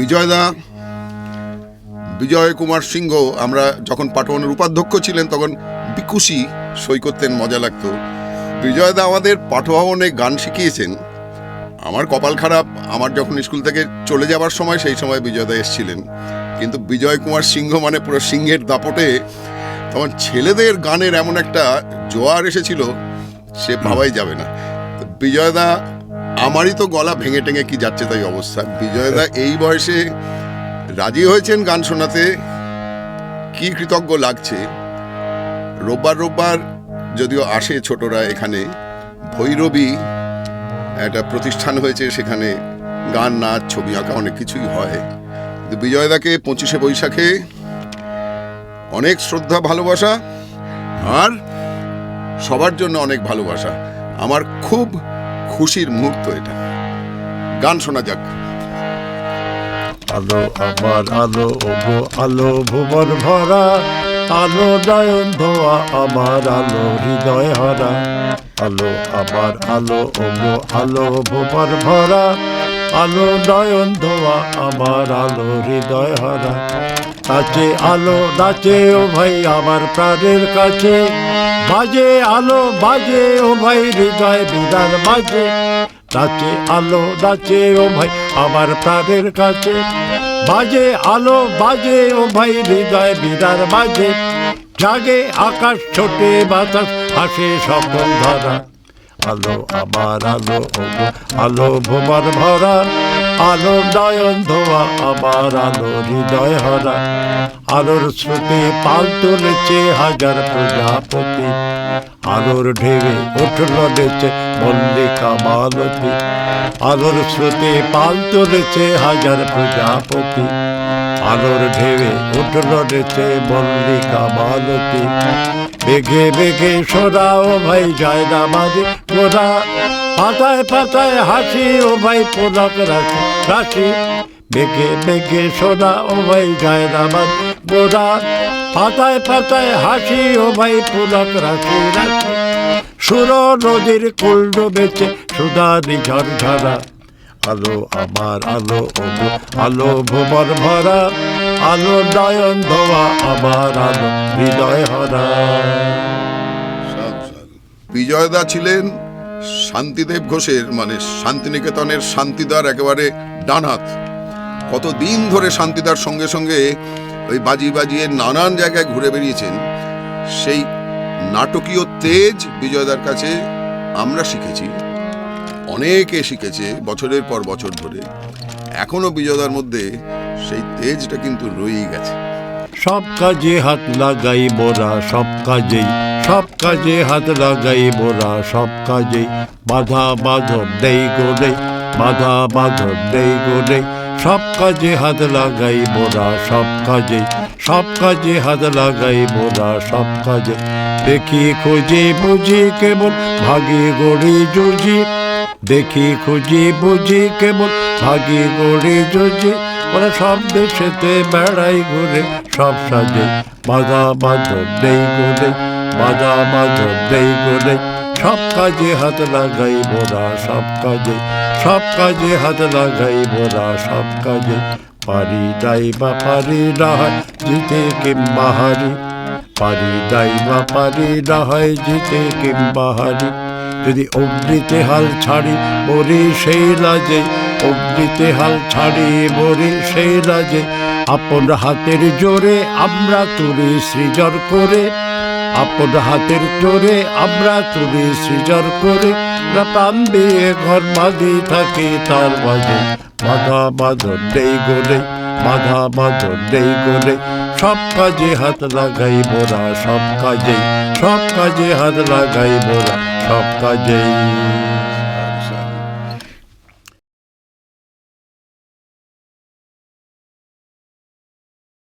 বিজয়দা, বিজয় কুমার সিংহ, আমরা যখন পাটওয়ানের উপাধ্যক্ষ ছিলেন, তখন বিকুশি সই করতেন, মজা লাগতো। বিজয়দা আমাদের পাঠভবনে গান শিখিয়েছেন। আমার কপাল খারাপ, আমার যখন স্কুল থেকে চলে যাবার সময়, সেই সময় বিজয়দা এসেছিলেন। কিন্তু বিজয় কুমার সিংহ মানে পুরো সিংহের দাপটে, তখন ছেলেদের গানের এমন একটা জোয়ার এসেছিল, সে ভাবাই যাবে না। বিজয়দা আমারই তো গলা ভেঙে টেঙে কি যাচ্ছে তাই অবস্থা। বিজয়দা, এই বয়সে রাজি হয়েছেন গান শোনাতে? কি কৃতজ্ঞ লাগছে? রোববার রোববার যদিও আসে ছোটরা এখানে, ভৈরবী একটা প্রতিষ্ঠান হয়েছে সেখানে গান, নাচ, ছবি আঁকা অনেক কিছুই হয়। কিন্তু বিজয়দাকে পঁচিশে বৈশাখে অনেক শ্রদ্ধা, ভালোবাসা আর সবার জন্য অনেক ভালোবাসা। আমার খুব খুশির মুহূর্ত এটা। গান শোনা যাক। আলো আমার আলো, ওগো আলো, ভুবন ভরা। আলো নয়ন ধোয়া, আমার আলো, হৃদয় হরা। আলো আমার আলো, ওগো আলো, ভুবন ভরা। আলো নয়ন ধোয়া, আমার আলো, হৃদয় হরা। নাচে আলো, নাচে ও ভাই, আমার প্রাণের কাছে। বাজে আলো, বাজে ও ভাই, হৃদয় বিদার বাজে। নাচে আলো, নাচে ও ভাই, আমার প্রাণের কাছে। বাজে আলো, বাজে ও ভাই, হৃদয় বিদার বাজে। জাগে আকাশ, ছোটে বাতাস, হাসে সকল ধরা। আলো, আমার আলো আলো ভোমার ভরা। আলো নয়ন ধোয়া, আমার আলো হৃদয় হরা। আলোর স্রোতে পাল তুলেছে হাজার প্রজাপতি। আলোর ঢেবে উঠল নেচে মল্লিকা মালতী। আলোর স্রোতে পাল তুলেছে হাজার প্রজাপতি। আলোর ঢেবে উঠল নেচে মল্লিকা মালতী। বেগে বেগে ও ভাই যায় না মাঝে পাতায় পাতায় হাসি ও ভাই পোলক রাখি রাশি। বেগে বেগে সোনা ও ভাই যায় না মাঝে পাতায় পাতায় হাসি ও ভাই পুলক রাখি রাখি সুর নদীর কুল ডুবেছে, সুদানি ঝরঝরা। আলো আমার আলো আলো ভুবন ভরা, আলো নয়ন ধোয়া আমার আলো হৃদয় হরা। বিজয়দা ছিলেন শান্তিদেব ঘোষের মানে শান্তিনিকেতনের শান্তিদার একেবারে ডানহাত। কতদিন ধরে শান্তিদার সঙ্গে সঙ্গে ওই বাজি বাজিয়ে নানান জায়গায় ঘুরে বেরিয়েছেন সেই নাটকীয় তেজ বিজয়দার কাছে আমরা শিখেছি। অনেকে শিখেছে বছরের পর বছর ধরে। এখনও বিজয়দার মধ্যে সেই তেজটা কিন্তু রয়েই গেছে। সব কাজে হাত লাগাই মোরা সব কাজেই। সব কাজে হাত লাগাই মোরা সব কাজেই। বাধা বাঁধন নেই গোলে বাধা বাঁধন নেই গোলে সব কাজে হাত লাগাই মোরা সব কাজে সব কাজে হাত লাগাই মোরা সব কাজে দেখি খুঁজে বুঝি কেবল ভাগে গড়ি জুঝি দেখি খুঁজি বুঝি কেমন ভাগি গড়ি জুঝি ওরা সব দেশেতে বেড়াই ঘুরে, সব সাজে। বাধা বাঁধন নেই গোলে বাধা বাঁধন নেই গোলে সব কাজে হাত লাগাই মোরা সব কাজে সব কাজে হাত লাগাই মোরা সব কাজে। পারি দাই বা পারি হয় জিতে কিংবা হারি। পারি দাই বা পারি হয় জিতে কিংবা হারি। যদি অগ্নিতে হাল ছাড়ি, মরি সেই লাজে। অগ্নিতে হাল ছাড়ি, মরি সেই লাজে। আপন হাতের জোরে আমরা তুলি সৃজন করে। আপন হাতের জোরে আমরা তুলি সৃজন করে। না প্রাণ দিয়ে ঘর বাঁধি থাকি তার মাঝে। বাধা বাঁধন নেই গোলে, বাধা বাঁধন নেই গোলে। সব কাজে হাত লাগাই মোরা, সব কাজে সব কাজে হাত লাগাই মোরা। সব কাজেই